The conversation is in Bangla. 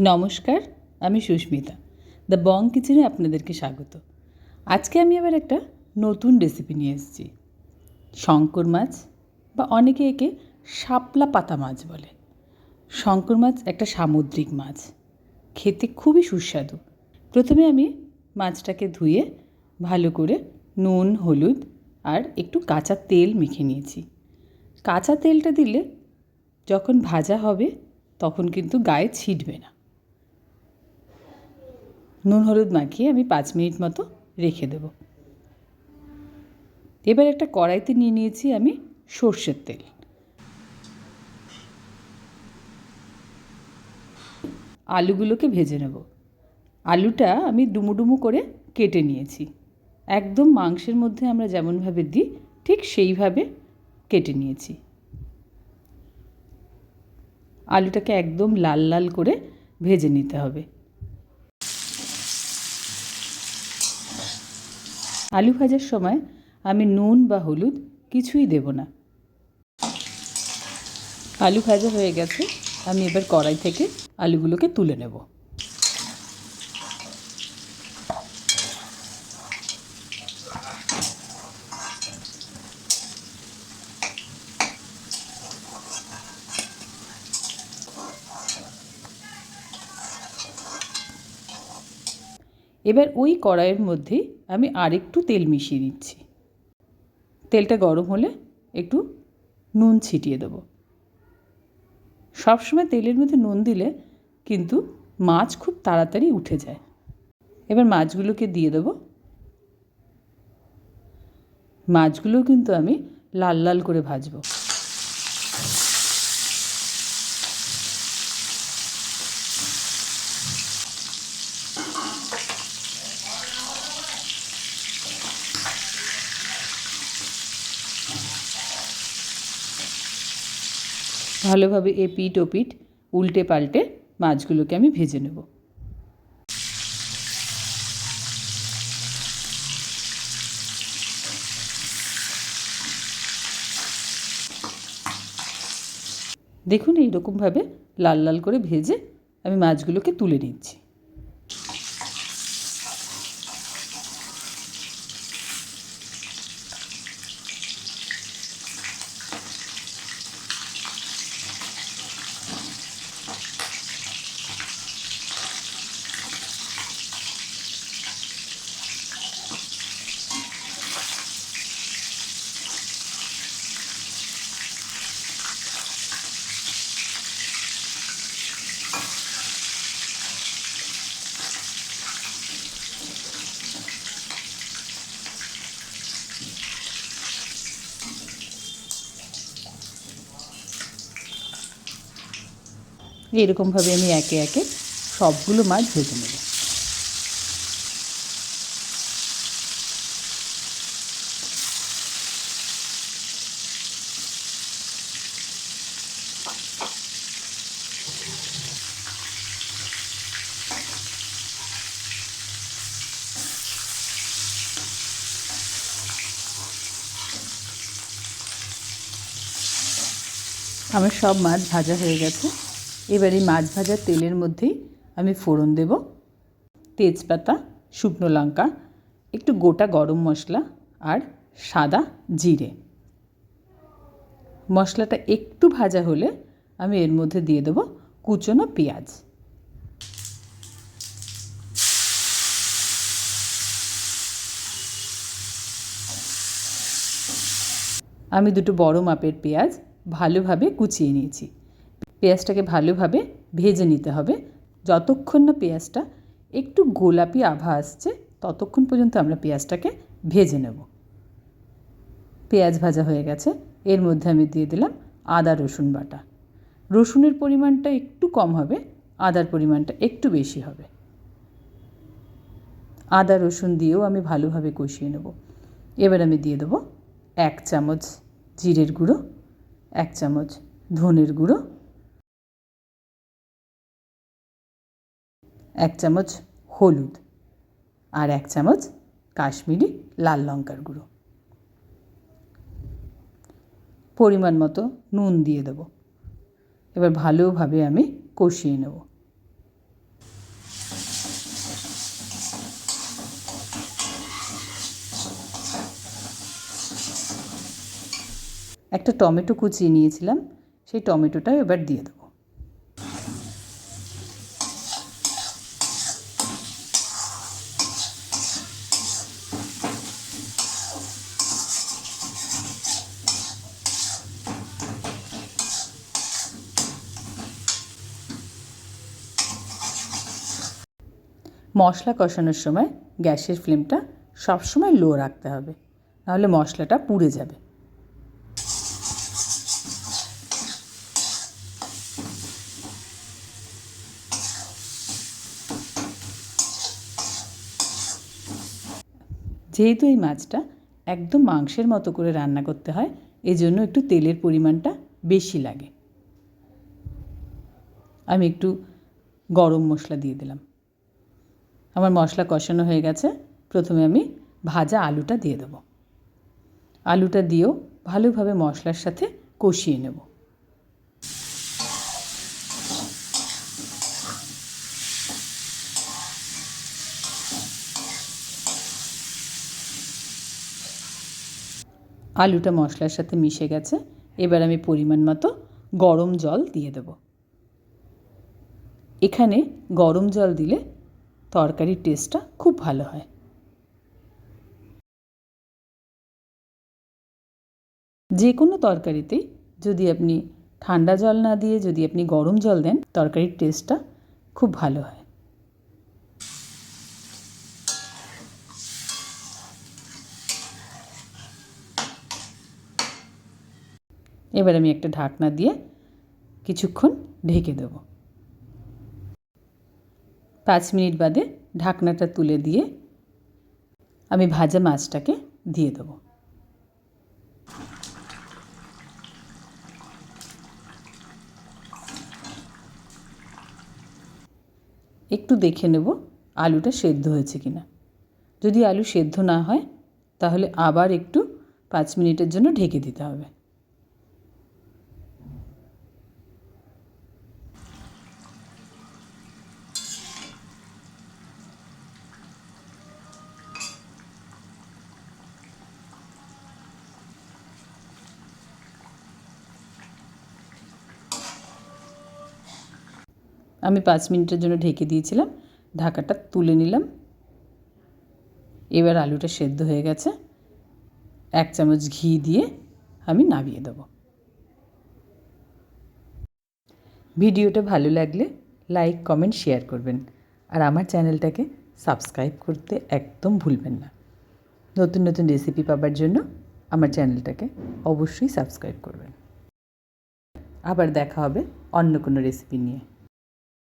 নমস্কার, আমি সুস্মিতা। দ্য বং কিচেনে আপনাদেরকে স্বাগত। আজকে আমি আবার একটা নতুন রেসিপি নিয়ে এসেছি। শঙ্কর মাছ, বা অনেকে একে শাপলা পাতা মাছ বলে। শঙ্কর মাছ একটা সামুদ্রিক মাছ। খেতে খুবই সুস্বাদু। প্রথমে আমি মাছটাকে ধুয়ে ভালো করে নুন, হলুদ আর একটু কাঁচা তেল মেখে নিয়েছি। কাঁচা তেলটা দিলে যখন ভাজা হবে তখন কিন্তু গায়ে ছিটবে না। নুন, হলুদ মাখিয়ে আমি পাঁচ মিনিট মতো রেখে দেব। এবার একটা কড়াইতে নিয়ে নিয়েছি আমি সর্ষের তেল। আলুগুলোকে ভেজে নেব। আলুটা আমি ডুমুডুমু করে কেটে নিয়েছি। একদম মাংসের মধ্যে আমরা যেমনভাবে দিই, ঠিক সেইভাবে কেটে নিয়েছি। আলুটাকে একদম লাল লাল করে ভেজে নিতে হবে। আলু ভাজার সময় আমি নুন বা হলুদ কিছুই দেব না। আলু ভাজা হয়ে গেছে, আমি এবার কড়াই থেকে আলুগুলোকে তুলে নেব। এবার ওই কড়াইয়ের মধ্যেই আমি আরেকটু তেল মিশিয়ে দিচ্ছি। তেলটা গরম হলে একটু নুন ছিটিয়ে দেবো। সবসময় তেলের মধ্যে নুন দিলে কিন্তু মাছ খুব তাড়াতাড়ি উঠে যায়। এবার মাছগুলোকে দিয়ে দেবো। মাছগুলোও কিন্তু আমি লাল লাল করে ভাজবো। ভালোভাবে এ পিঠ ও ওপিট উল্টে পাল্টে মাছগুলোকে আমি ভেজে নেব। দেখুন এইরকমভাবে লাল লাল করে ভেজে আমি মাছগুলোকে তুলে নিচ্ছি। এরকমভাবে আমি একে একে সবগুলো মাছ ভেজে নেব। আমার সব মাছ ভাজা হয়ে গেছে। এবার এই মাছ ভাজার তেলের মধ্যেই আমি ফোড়ন দেব, তেজপাতা, শুকনো লঙ্কা, একটু গোটা গরম মশলা আর সাদা জিরে। মশলাটা একটু ভাজা হলে আমি এর মধ্যে দিয়ে দেবো কুচনো পেঁয়াজ। আমি দুটো বড় মাপের পেঁয়াজ ভালোভাবে কুচিয়ে নিয়েছি। পেঁয়াজটাকে ভালোভাবে ভেজে নিতে হবে। যতক্ষণ না পেঁয়াজটা একটু গোলাপি আভা আসছে, ততক্ষণ পর্যন্ত আমরা পেঁয়াজটাকে ভেজে নেব। পেঁয়াজ ভাজা হয়ে গেছে। এর মধ্যে আমি দিয়ে দিলাম আদা, রসুন বাটা। রসুনের পরিমাণটা একটু কম হবে, আদার পরিমাণটা একটু বেশি হবে। আদা, রসুন দিয়েও আমি ভালোভাবে কষিয়ে নেব। এবার আমি দিয়ে দেবো এক চামচ জিরের গুঁড়ো, এক চামচ ধনের গুঁড়ো এক চামচ হলুদ আর এক চামচ কাশ্মীরি লাল লঙ্কার গুঁড়ো। পরিমাণ মতো নুন দিয়ে দেবো। এবার ভালোভাবে আমি কষিয়ে নেব। একটা টমেটো কুচিয়ে নিয়েছিলাম, সেই টমেটোটা এবার দিয়ে দেবো। মশলা কষানোর সময় গ্যাসের ফ্লেমটা সবসময় লো রাখতে হবে, নাহলে মশলাটা পুড়ে যাবে। যেহেতু এই মাছটা একদম মাংসের মতো করে রান্না করতে হয়, এজন্য একটু তেলের পরিমাণটা বেশি লাগে। আমি একটু গরম মশলা দিয়ে দিলাম। আমার মশলা কষানো হয়ে গেছে। প্রথমে আমি ভাজা আলুটা দিয়ে দেবো। আলুটা দিয়েও ভালোভাবে মশলার সাথে কষিয়ে নেব। আলুটা মশলার সাথে মিশে গেছে। এবার আমি পরিমাণ মতো গরম জল দিয়ে দেব। এখানে গরম জল দিলে তরকারির টেস্টটা খুব ভালো হয়। যে কোনো তরকারিতেই যদি আপনি ঠান্ডা জল না দিয়ে যদি আপনি গরম জল দেন, তরকারির টেস্টটা খুব ভালো হয়। এবার আমি একটা ঢাকনা দিয়ে কিছুক্ষণ ঢেকে দেব। পাঁচ মিনিট বাদে ঢাকনাটা তুলে দিয়ে আমি ভাজা মাছটাকে দিয়ে দেবো। একটু দেখে নেব আলুটা সেদ্ধ হয়েছে কিনা। যদি আলু সেদ্ধ না হয়, তাহলে আবার একটু পাঁচ মিনিটের জন্য ঢেকে দিতে হবে। আমি পাঁচ মিনিটের জন্য ঢেকে দিয়েছিলাম, ঢাকাটা তুলে নিলাম। এবার আলুটা সেদ্ধ হয়ে গেছে। এক চামচ ঘি দিয়ে আমি নামিয়ে দেবো। ভিডিওটা ভালো লাগলে লাইক, কমেন্ট, শেয়ার করবেন। আর আমার চ্যানেলটাকে সাবস্ক্রাইব করতে একদম ভুলবেন না। নতুন নতুন রেসিপি পাবার জন্য আমার চ্যানেলটাকে অবশ্যই সাবস্ক্রাইব করবেন। আবার দেখা হবে অন্য কোনো রেসিপি নিয়ে।